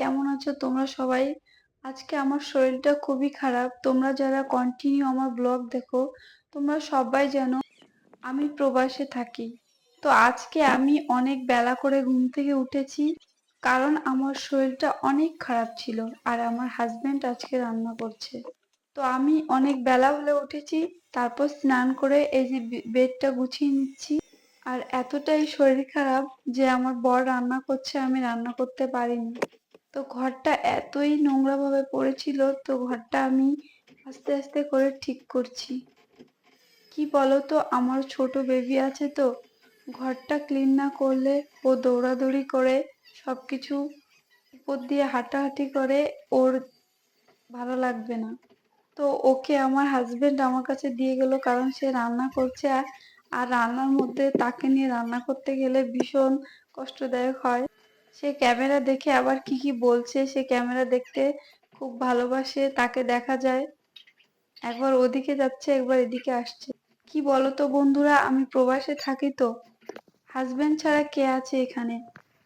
কেমন আছো? তোমরা সবাই? আজকে আমার শরীরটা খুবই খারাপ। তোমরা যারা কন্টিনিউ আমার ব্লগ দেখো, তোমরা সবাই জানো আমি প্রবাসে থাকি। তো আজকে আমি অনেক বেলা করে ঘুম থেকে উঠেছি কারণ আমার শরীরটা অনেক খারাপ ছিল আর আমার হাজবেন্ড আজকে রান্না করছে। তো আমি অনেক বেলা হলে উঠেছি, তারপর স্নান করে এই যে বেডটা গুছিয়ে নিচ্ছি। আর এতটাই শরীর খারাপ যে আমার বর রান্না করছে, আমি রান্না করতে পারিনি। তো ঘরটা এতই নোংরা ভাবে পড়েছিল, তো ঘরটা আমি আস্তে আস্তে করে ঠিক করছি। কি বলো তো আমার ছোট বেবি আছে তো, ঘরটা ক্লিন না করলে ও দৌড়াদৌড়ি করে সব কিছু উপর দিয়ে হাঁটাহাঁটি করে, ওর ভালো লাগবে না। তো ওকে আমার হাজবেন্ড আমার কাছে দিয়ে গেল, কারণ সে রান্না করছে আর রান্নার মধ্যে তাকে নিয়ে রান্না করতে গেলে ভীষণ কষ্টদায়ক হয়। সে ক্যামেরা দেখে আবার কি কি বলছে, সে ক্যামেরা দেখতে খুব ভালোবাসে, তাকে দেখা যায়। একবার ওদিকে যাচ্ছে, একবার এদিকে আসছে। কি বলতো বন্ধুরা, আমি প্রবাসে থাকি তো। হাজবেন্ড ছাড়া কে আছে এখানে?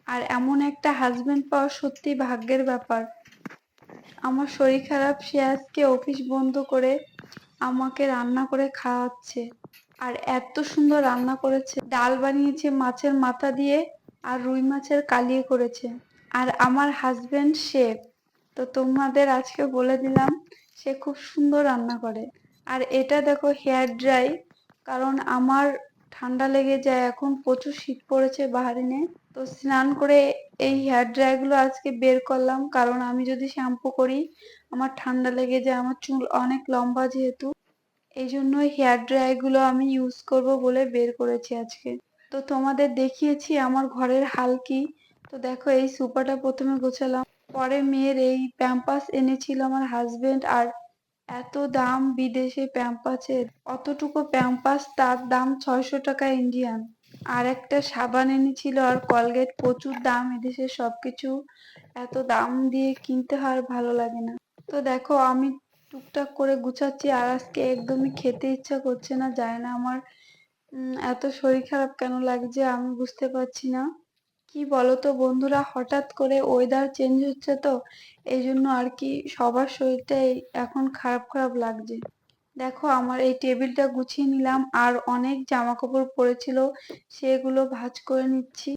আর এমন একটা হাজবেন্ড পাওয়া সত্যি ভাগ্যের ব্যাপার। আমার শরীর খারাপ, সে আজকে অফিস বন্ধ করে আমাকে রান্না করে খাওয়াচ্ছে। আর এত সুন্দর রান্না করেছে। ডাল বানিয়েছে মাছের মাথা দিয়ে। আর রুই মাছের কালিয়ে করেছে। আর আমার হাজবেন্ড শেফ তো তোমাদের আজকে বলে দিলাম, সে খুব সুন্দর রান্না করে। আর এটা দেখো হেয়ার ড্রাই কারণ আমার ঠান্ডা লেগে যায় এখন, প্রচুর শীত পড়েছে বাহারিনে। তো স্নান করে এই হেয়ার ড্রাইগুলো আজকে বের করলাম, কারণ আমি যদি শ্যাম্পু করি, আমার ঠান্ডা লেগে যায়, আমার চুল অনেক লম্বা যেহেতু। এই জন্য হেয়ার ড্রাইগুলো আমি ইউজ করব বলে বের করেছি আজকে। তো তোমাদের দেখিয়েছি, আমার ঘরের হাল কি? তো দেখো, এই সুপাটা প্রথমে গোছালাম। পরে মেয়ের এই প্যাম্পাস এনেছিল আমার হাজবেন্ড আর এত দাম বিদেশে প্যাম্পাসের। অতটুকু প্যাম্পাস তার দাম ছয়শো টাকা ইন্ডিয়ান আর একটা সাবান এনেছিল আর কলগেট প্রচুর দাম এদেশে, সবকিছু এত দাম দিয়ে কিনতে হয়, ভালো লাগে না। তো দেখো, আমি টুকটাক করে গুছাচ্ছি আর আজকে একদমই খেতে ইচ্ছা করছে না, যায় না আমার এত শরীর খারাপ কেন লাগছে আমি বুঝতে পারছি না। কি বলতো বন্ধুরা, হঠাৎ করে ওয়েদার চেঞ্জ হচ্ছে তো এই জন্য আর কি সবার শরীরটাই এখন খারাপ খারাপ লাগছে। দেখো আমার এই টেবিলটা গুছিয়ে নিলাম, আর অনেক জামা কাপড় পড়েছিল, সেগুলো ভাঁজ করে নিচ্ছি।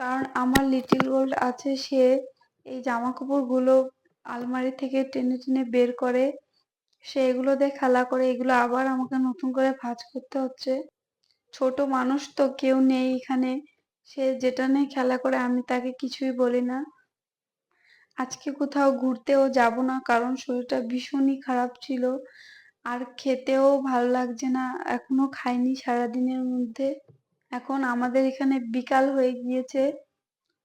কারণ আমার লিটিল গোল্ড আছে, সে এই জামা কাপড়গুলো আলমারি থেকে টেনে টেনে বের করে সে এগুলো দিয়ে খেলা করে, এগুলো আবার আমাকে নতুন করে ভাঁজ করতে হচ্ছে। ছোট মানুষ তো কেউ নেই এখানে। সে যেটা নিয়ে খেলা করে আমি তাকে কিছুই বলি না। আজকে কোথাও ঘুরতেও যাব না কারণ শরীরটা ভীষণই খারাপ ছিল। আর খেতেও ভালো লাগছে না, এখনও খাইনি সারাদিনের মধ্যে। এখন আমাদের এখানে বিকাল হয়ে গিয়েছে।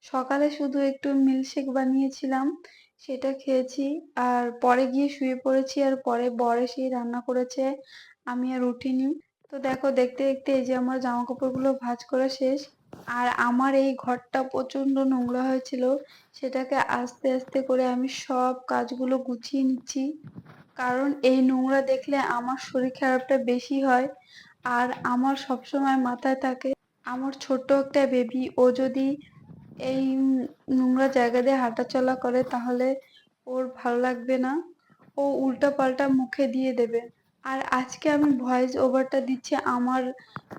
সকালে শুধু একটু মিল্কশেক বানিয়েছিলাম, সেটা খেয়েছি। আর পরে গিয়ে শুয়ে পড়েছি আর পরে বর এসেই রান্না করেছে, আমি আর উঠিনি তো দেখো, দেখতে দেখতে এই যে আমার জামা কাপড়গুলো ভাঁজ করা শেষ। আর আমার এই ঘরটা প্রচণ্ড নোংরা হয়েছিল। সেটাকে আস্তে আস্তে করে আমি সব কাজগুলো গুছিয়ে নিচ্ছি। কারণ এই নোংরা দেখলে আমার শরীর খারাপটা বেশি হয়। আর আমার সবসময় মাথায় থাকে, আমার ছোট্ট একটা বেবি ও যদি এই নোংরা জায়গা দিয়ে হাঁটাচলা করে, তাহলে ওর ভালো লাগবে না। ও উল্টা পাল্টা মুখে দিয়ে দেবে। আর আজকে আমি ভয়েস ওভারটা দিচ্ছি, আমার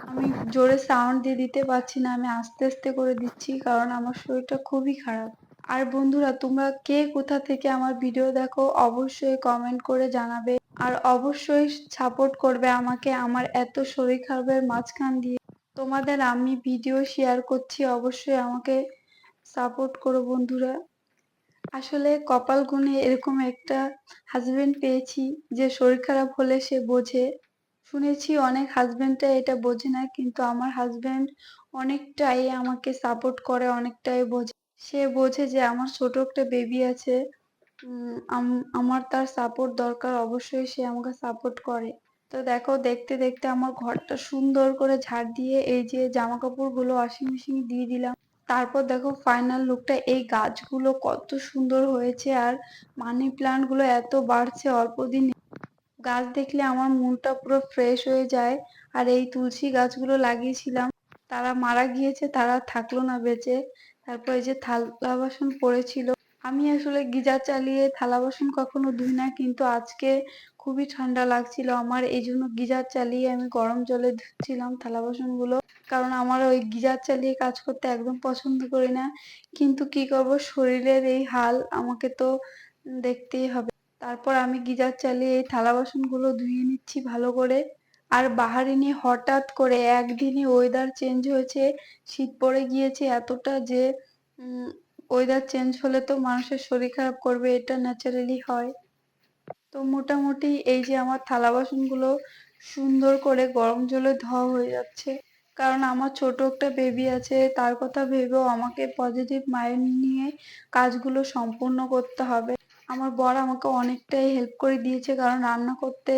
আমি জোরে সাউন্ড দিয়ে দিতে পারছি না, আমি আস্তে আস্তে করে দিচ্ছি কারণ আমার শরীরটা খুবই খারাপ। আর বন্ধুরা, তোমরা কে কোথা থেকে আমার ভিডিও দেখো, অবশ্যই কমেন্ট করে জানাবে। আর অবশ্যই সাপোর্ট করবে আমাকে আমার এত শরীর খারাপের মাঝখান দিয়ে। তোমাদের আমি ভিডিও শেয়ার করছি, অবশ্যই আমাকে সাপোর্ট করো বন্ধুরা। আসলে কপাল গুনে এরকম একটা হাজবেন্ড পেয়েছি যে শরীর খারাপ হলে সে বোঝে। শুনেছি অনেক হাজবেন্ডটা এটা বোঝে না, কিন্তু আমার হাজবেন্ড অনেকটাই আমাকে সাপোর্ট করে, অনেকটাই বোঝে। সে বোঝে যে আমার ছোট একটা বেবি আছে আমার তার সাপোর্ট দরকার, অবশ্যই সে আমাকে সাপোর্ট করে। তো দেখো, দেখতে দেখতে আমার ঘরটা সুন্দর করে ঝাড় দিয়ে এই যে জামা কাপড়গুলো ওয়াশিং মেশিনে দিয়ে দিলাম। তারপর দেখো ফাইনাল লুকটা এই গাছগুলো কত সুন্দর হয়েছে আর মানি প্লান্টগুলো এত বাড়ছে অল্প দিনে। গাছ দেখলে আমার মনটা পুরো ফ্রেশ হয়ে যায়। আর এই তুলসী গাছগুলো লাগিয়েছিলাম, তারা মারা গিয়েছে, তারা থাকল না বেঁচে। তারপর এই যে থালা বাসন পড়েছিল, আমি আসলে গিজার চালিয়ে থালা বাসন কখনো ধুই না, কিন্তু আজকে খুবই ঠান্ডা লাগছিল। আমার এই জন্য গিজার চালিয়ে আমি গরম জলে ধুচ্ছিলাম থালা বাসনগুলো কারণ আমার ওই গিজার চালিয়ে কাজ করতে একদম পছন্দ করি না। কিন্তু কি করব? শরীরের এই হাল আমাকে তো দেখতেই হবে। তারপর আমি গিজার চালিয়ে এই থালা বাসনগুলো ধুয়ে নিচ্ছি ভালো করে। আর বাহারিনি হঠাৎ করে একদিনই ওয়েদার চেঞ্জ হয়েছে, শীত পড়ে গিয়েছে এতটা যে ওয়েদার চেঞ্জ হলে তো মানুষের শরীর খারাপ করবে, এটা ন্যাচারালি হয়। তো মোটামুটি এই যে আমার থালা বাসনগুলো সুন্দর করে গরম জলে ধোয়া হয়ে যাচ্ছে। কারণ আমার ছোট একটা বেবি আছে, তার কথা ভেবেও আমাকে পজিটিভ মাইন্ড নিয়ে কাজগুলো সম্পূর্ণ করতে হবে। আমার বর আমাকে অনেকটাই হেল্প করে দিয়েছে, কারণ রান্না করতে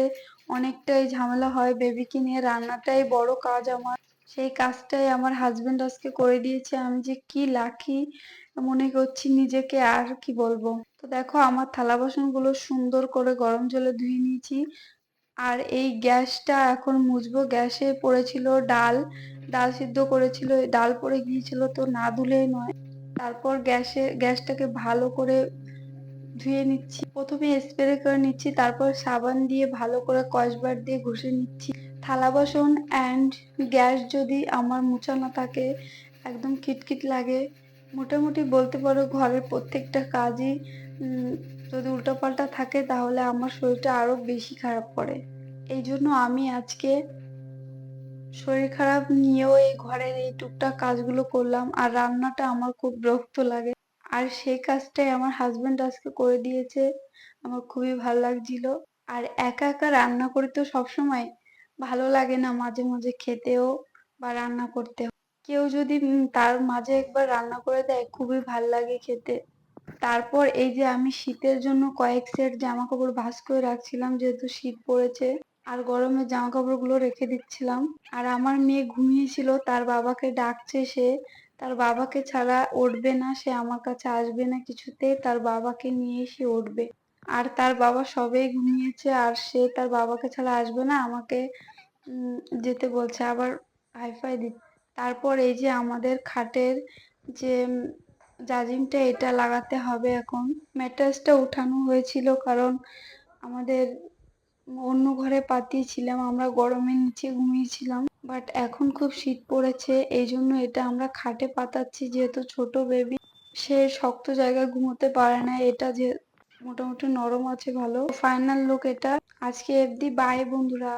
অনেকটাই ঝামেলা হয় বেবিকে নিয়ে। রান্নাটাই বড় কাজ আমার। সেই কাজটাই আমার হাজবেন্ড আজকে করে দিয়েছে। আমি যে কি লাকি মনে করছি নিজেকে, আর কি বলব? তো দেখো, আমার থালা বাসনগুলো সুন্দর করে গরম জলে ধুয়ে নিয়েছি। আর এই গ্যাসটা এখন মুছবো। গ্যাসে পড়েছিল ডাল। ডাল সিদ্ধ করেছিল। ডাল পড়ে গিয়েছিল তো না ধুলেই নয়। তারপর গ্যাসে, গ্যাসটাকে ভালো করে ধুয়ে নিচ্ছি। প্রথমে স্প্রে করে নিচ্ছি, তারপর সাবান দিয়ে ভালো করে কসবার দিয়ে ঘষে নিচ্ছি। থালা বাসন অ্যান্ড গ্যাস যদি আমার মোছা না থাকে, একদম খিটখিট লাগে। মোটামুটি বলতে পারো ঘরের প্রত্যেকটা কাজই যদি উল্টোপাল্টা থাকে, তাহলে আমার শরীরটা আরও বেশি খারাপ করে। এই জন্য আমি আজকে শরীর খারাপ নিয়েও এই ঘরের এই টুকটাক কাজগুলো করলাম, আর রান্নাটা আমার খুব বিরক্ত লাগে। আর সেই কাজটাই আমার হাজবেন্ড আজকে করে দিয়েছে, আমার খুবই ভালো লাগছিল। আর একা একা রান্না করে তো সবসময় ভালো লাগে না মাঝে মাঝে খেতেও বা রান্না করতেও। কেউ যদি তার মাঝে একবার রান্না করে দেয়, খুবই ভালো লাগে খেতে। তারপর এই যে আমি শীতের জন্য কয়েক সেট জামা কাপড় ভাস করে রাখছিলাম, যেহেতু শীত পড়েছে, আর গরমে জামা কাপড়গুলো রেখে দিচ্ছিলাম। আর আমার মেয়ে ঘুমিয়েছিল, তার বাবাকে ডাকছে সে, তার বাবাকে ছাড়া উঠবে না, সে আমার কাছে আসবে না কিছুতে, তার বাবাকে নিয়ে সে উঠবে। আর তার বাবা সবেই ঘুমিয়েছে, আর সে তার বাবাকে ছাড়া আসবে না, আমাকে যেতে বলছে, আবার হাইফাই দিচ্ছে তারপর এই যে আমাদের খাটের যে জাজিমটা এটা লাগাতে হবে এখন। ম্যাট্রেসটা উঠানো হয়েছিল কারণ আমাদের অন্য ঘরে পাতিয়েছিলাম, আমরা গরমের নিচে ঘুমিয়েছিলাম। বাট এখন খুব শীত পড়েছে, এই জন্য এটা আমরা খাটে পাতাচ্ছি যেহেতু ছোট বেবি সে শক্ত জায়গায় ঘুমোতে পারে না, এটা যে মোটামুটি নরম আছে ভালো। ফাইনাল লুক এটা। আজকে এফদি বাই বন্ধুরা।